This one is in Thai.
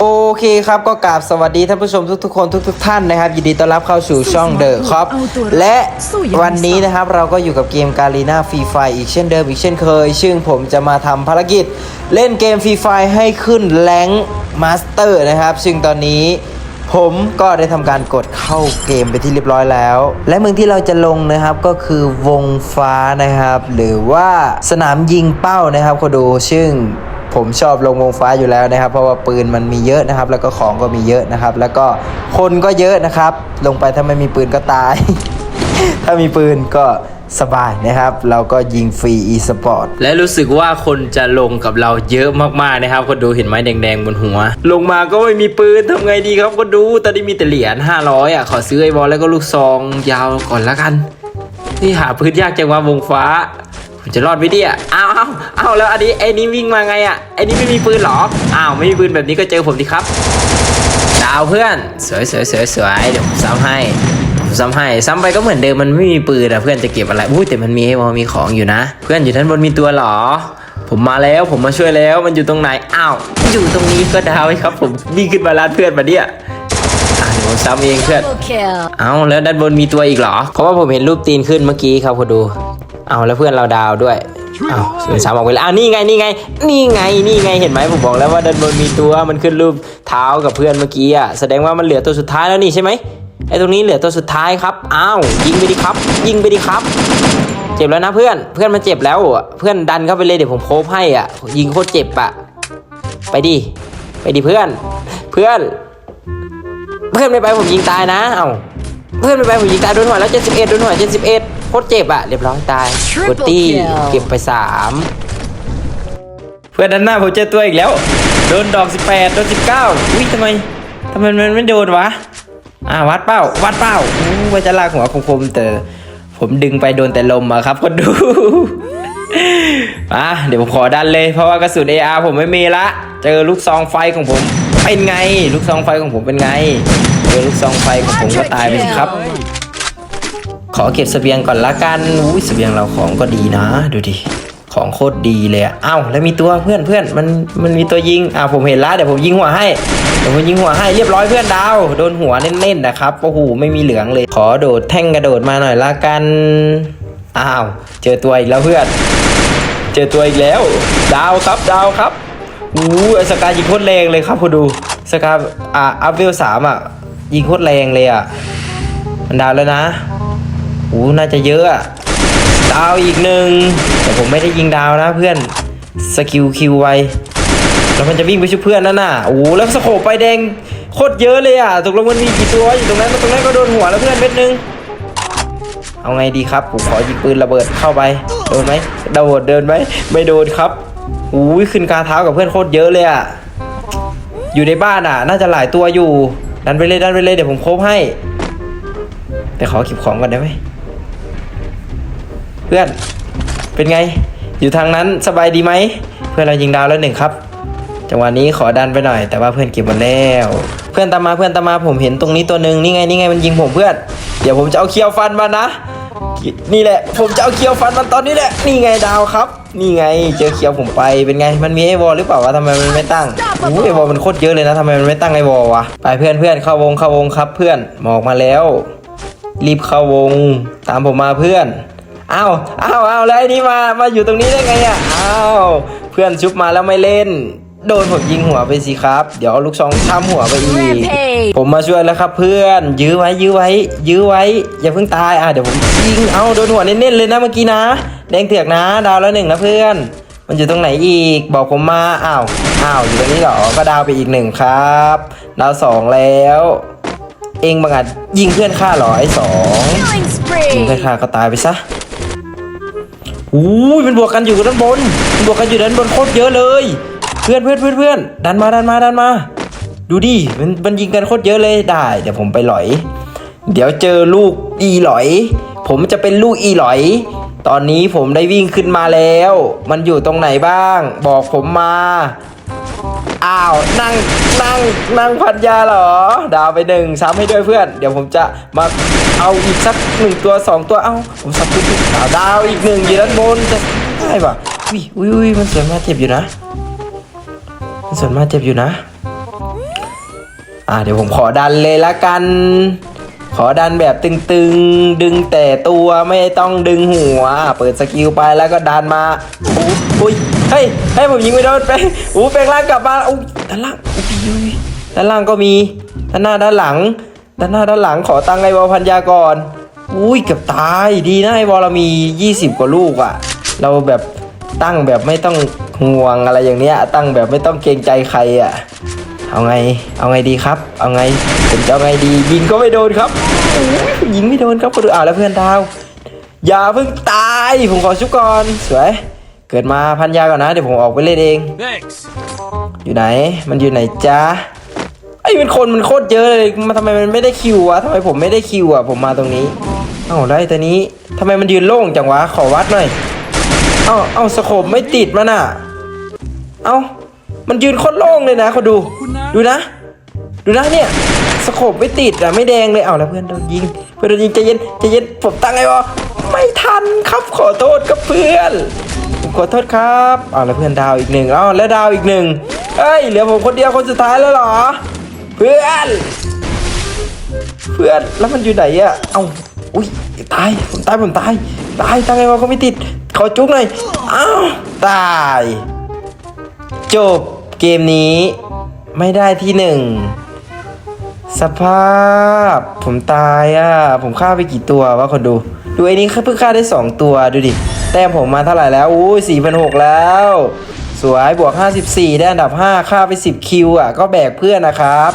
โอเคครับก็กราบสวัสดีท่านผู้ชมทุกๆคนทุก ๆ ท่านนะครับ ยินดีต้อนรับเข้าสู่ช่องเดอะครับและวันนี้นะครับเราก็อยู่กับเกมการีนาฟรีไฟอีกเช่นเดิมอีกเช่นเคย ซึ่งผมจะมาทำภารกิจ เล่นเกมฟรีไฟให้ขึ้นแรงมาสเตอร์นะครับ ซึ่งตอนนี้ผมก็ได้ทำการกดเข้าเกมไปที่เรียบร้อยแล้ว และเมืองที่เราจะลงนะครับก็คือวงฟ้านะครับ หรือว่าสนามยิงเป้านะครับคนดูซึ่ง ผมชอบลงวงฟ้าอยู่แล้วนะครับ เพราะว่าปืนมันมีเยอะนะครับ แล้วก็ของก็มีเยอะนะครับ แล้วก็คนก็เยอะนะครับ ลงไปถ้าไม่มีปืนก็ตาย ถ้ามีปืนก็สบายนะครับ เราก็ยิงฟรี e สปอร์ตและรู้สึกว่าคนจะลงกับเราเยอะมากๆนะครับ คนดูเห็นไหมแดงๆบนหัว ลงมาก็ไม่มีปืนทำไงดีครับคนดูตอนนี้มีแต่เหรียญ500อะขอซื้อไอ้บอลแล้วก็ลูกซองยาวก่อนละกัน นี่หาพื้นยากจังว่าวงฟ้า ผมจะรอดไหมเนี่ยอ้าวอ้าวอ้าวแล้วอันนี้ไอ้นี้วิ่งมาไงอะไอ้นี้ไม่มีปืนเหรออ้าวไม่มีปืนแบบนี้ก็เจอผมดิครับดาวเพื่อนสวยสวยสวยสวยเดี๋ยวผมซ้ำให้ผมซ้ำให้ซ้ำไปก็เหมือนเดิมมันไม่มีปืนอะเพื่อนจะเก็บอะไรอุ้ยแต่มันมีให้มอมีของอยู่นะ เพื่อนอยู่ท่านบนมีตัวเหรอผมมาแล้วผมมาช่วยแล้วมันอยู่ตรงไหนอ้าวอยู่ตรงนี้ก็ดาวไว้ครับ ผมวิ่งขึ้นมาลาดเพื่อนมาเนี่ยอะเดี๋ยวผมซ้ำเองเพื่อน Double kill. เอาแล้วด้านบนมีตัวอีกเหรอ เพราะว่าผมเห็นรูปตีนขึ้นเมื่อกี้ครับพอดู เอาแล้วเพื่อนเราดาวด้วยเอาศูนย์สามออกไปแล้วอ้าวนี่ไงนี่ไง นี่ไงนี่ไงเห็นไหมผมบอกแล้วว่าด้านบนมีตัวมันขึ้นรูปเท้ากับเพื่อนเมื่อกี้อะแสดงว่ามันเหลือตัวสุดท้ายแล้วนี่ใช่ไหมไอ้ตรงนี้เหลือตัวสุดท้ายครับอ้าวยิงไปดิครับ ยิงไปดิครับ เจ็บแล้วนะเพื่อนเพื่อนมันเจ็บแล้วอะเพื่อนดันเข้าไปเลยเดี๋ยวผมโคฟให้อะ ยิงโคตรเจ็บอะไปดิไปดิเพื่อน เพื่อน เพื่อนไม่ไปผมยิงตายนะ เอ้าเพื่อนไม่ไปผมยิงตายโดนหัวแล้ว71โดนหัว71 โคตรเจ็บอะเรียบร้อยตาย Triple กดตี้ kill เก็บไป3เพื่อนด้านหน้าผมเจอตัวอีกแล้ว โดนดอก 18 โดน 19 อุ้ยทำไมทำไมมันไม่โดนวะ อ่าวัดเป้า วัดเป้าอู้ว่าจะลากหัวคมๆแต่ผมดึงไปโดนแต่ลมอะครับคนดู อะเดี๋ยวผมขอดันเลย เพราะว่ากระสุน AR ผมไม่มีละ เจอลูกซองไฟของผมเป็นไง ลูกซองไฟของผมเป็นไง เจอลูกซองไฟของผมก็ตายไปสิครับ ขอเก็บเสบียงก่อนละกันอุ้ยเสบียงเราของก็ดีนะ ดูดิ ของโคตรดีเลยอะเอ้าแล้วมีตัวเพื่อนเพื่อนมันมันมีตัวยิงอ่าผมเห็นแล้วเดี๋ยวผมยิงหัวให้เดี๋ยวผมยิงหัวให้เรียบร้อยเพื่อนดาว โดนหัวเน้นๆนะครับโอ้โหไม่มีเหลืองเลย ขอโดดแท่งกระโดดมาหน่อยละกันอ้าวเจอตัวอีกแล้วเพื่อน เจอตัวอีกแล้ว ดาวครับดาวครับอู้ไอสกายยิงโคตรแรงเลยครับคุณดูสกายอ่าอัพเวลสามอะยิงโคตรแรงเลยอะมันดาวแล้วนะ โอ้น่าจะเยอะอะดาวอีกหนึ่งแต่ผมไม่ได้ยิงดาวนะเพื่อนสกิลคิวไวแล้วมันจะวิ่งไปช่วยเพื่อนนั่นน่ะโอ้แล้วสโคปไปแดงโคตรเยอะเลยอะตกลงมันมีกี่ตัวอยู่ตรงนั้นตรงนั้นก็โดนหัวแล้วเพื่อนเม็ดนึงเอาไงดีครับผมขอยิงปืนระเบิดเข้าไปโดนไหมโดนเดินไหมไม่โดนครับอุ้ยขึ้นกาเท้ากับเพื่อนโคตรเยอะเลยอะอยู่ในบ้านอะ น่าจะหลายตัวอยู่ดันไปเลยดันไปเลยเดี๋ยวผมโคบให้ แต่ขอเก็บของก่อนได้ไหม เพื่อน เป็นไง อยู่ทางนั้นสบายดีไหม เพื่อนเรายิงดาวแล้วหนึ่งครับ จังหวะนี้ขอดันไปหน่อย แต่ว่าเพื่อนเก็บหมดแล้ว เพื่อนตามมาเพื่อนตามมาผมเห็นตรงนี้ตัวหนึ่งนี่ไงนี่ไงมันยิงผมเพื่อน เดี๋ยวผมจะเอาเคียวฟันมานะ นี่แหละ ผมจะเอาเคียวฟันมันตอนนี้แหละ นี่ไงดาวครับ นี่ไงเจอเคียวผมไป เป็นไง มันมีไอวอลหรือเปล่าวะทำไมมันไม่ตั้งโอ้ยไอวอลมันโคตรเยอะเลยนะทำไมมันไม่ตั้งไอวอลวะ ไปเพื่อนเพื่อนเข้าวงเข้าวงครับ เพื่อนหมอกมาแล้ว รีบเข้าวง ตามผมมาเพื่อน อ้าวอ้าวอ้าวแล้วไอ้นี่มามาอยู่ตรงนี้ได้ไงอะอ้าวเพื่อนชุบมาแล้วไม่เล่น โดนผมยิงหัวไปสิครับ เดี๋ยวเอาลูกซองทำหัวไปอีก Rampage ผมมาช่วยแล้วครับเพื่อน ยื้อไว้ยื้อไว้ ยื้อไว้ อย่าเพิ่งตายอะเดี๋ยวผมยิงเอาโดนหัวเน้นๆเลยนะเมื่อกี้นะแดงเถือกนะ ดาวแล้วหนึ่งนะเพื่อน มันอยู่ตรงไหนอีก บอกผมมาอ้าวอ้าวอยู่ตรงนี้เหรอก็ดาวไปอีกหนึ่งครับ ดาวสองแล้ว เองบังอาจยิงเพื่อนข้าเหรอไอ้สอง Killing ยิง spree. เพื่อนข้าก็ตายไปซะ อู้ยมันบวกกันอยู่ด้านบนมันบวกกันอยู่ด้านบนโคตรเยอะเลย เพื่อนเพื่อนเพื่อนเพื่อนดันมาดันมาดันมา ดูดิมันมันยิงกันโคตรเยอะเลยได้ เดี๋ยวผมไปหลอย เดี๋ยวเจอลูกอีหลอย ผมจะเป็นลูกอีหลอย ตอนนี้ผมได้วิ่งขึ้นมาแล้ว มันอยู่ตรงไหนบ้าง บอกผมมา อ้าว นั่ง นั่ง นั่งพันยาเหรอ ดาวไปหนึ่งซ้ำให้ด้วยเพื่อน เดี๋ยวผมจะมาเอาอีกสักหนึ่งตัวสองตัวเอ้า ผมสับทุกๆดาวดาวอีกหนึ่งอยู่ด้านบนจะได้ปะอุ้ยอุ้ยอุ้ยมันสวนมากเจ็บอยู่นะ มันสวนมากเจ็บอยู่นะ อ่าเดี๋ยวผมขอดันเลยละกัน ขอดันแบบตึงๆ ดึงแต่ตัวไม่ต้องดึงหัว เปิดสกิลไปแล้วก็ดันมาอุ๊ยอุ้ยเฮ้ยให้ยผมยิงไม่โดนไปอู้แปลงร่างกลับมาอุ้ยด้านล่างอุ้ยด้านล่างก็มีด้านหน้าด้านหลัง ด้านหน้าด้านหลังขอตังไอ้วอลพันยาก่อนอุ้ยเกือบตายดีนะไอ้วอลเรามี 20 กว่าลูกอะเราแบบตั้งแบบไม่ต้องห่วงอะไรอย่างเนี้ยตั้งแบบไม่ต้องเกรงใจใครอะ เอาไง เอาไงดีครับ เอาไงผมจะเอาไงดี ยิงก็ไม่โดนครับอุ๊ยยิงไม่โดนครับคนดูอ่าวแล้วเพื่อนดาว อย่าเพิ่งตาย ผมขอชุบก่อน สวย เกิดมาพันยาก่อนนะ เดี๋ยวผมออกไปเล่นเอง Thanks. อยู่ไหน มันอยู่ไหนจ๊ะไอ้เป็นคนมันโคตรเยอะเลย มาทำไมมันไม่ได้คิววะทำไมผมไม่ได้คิวอะ ผมมาตรงนี้เอ้าแล้วไอ้ตัวนี้ทำไมมันยืนโล่งจังวะ ขอวัดหน่อย เอ้าเอ้าสโคปไม่ติดมันอะ เอ้า มันยืนโคตรโล่งเลยนะเขาดู ดูนะ ดูนะเนี่ยสโคปไม่ติดอะไม่แดงเลยเอ้าแล้วเพื่อนโดนยิง เพื่อนโดนยิงใจเย็นใจเย็นผมตั้งไงวะไม่ทันครับขอโทษครับเพื่อนผมขอโทษครับเอาแล้วเพื่อนดาวอีกหนึ่งเอาแล้วดาวอีกหนึ่งเอ้ยเหลือผมคนเดียวคนสุดท้ายแล้วเหรอ เพื่อน เพื่อนแล้วมันอยู่ไหนอะเอ้าอุ้ยตายผมตายผมตายตายตั้งไงวะก็ไม่ติดขอจุกหน่อยอ้าวตายจบ เกมนี้ไม่ได้ที่หนึ่งสภาพ ผมตายอะ ผมฆ่าไปกี่ตัววะคนดู ดูไอ้นี้เพิ่งฆ่าได้ 2 ตัวดูดิ แต้มผมมาเท่าไหร่แล้ว อู้สี่พันหกแล้ว สวยบวก 54 ได้อันดับ 5 ฆ่าไป 10 คิวอะ ก็แบกเพื่อนนะครับ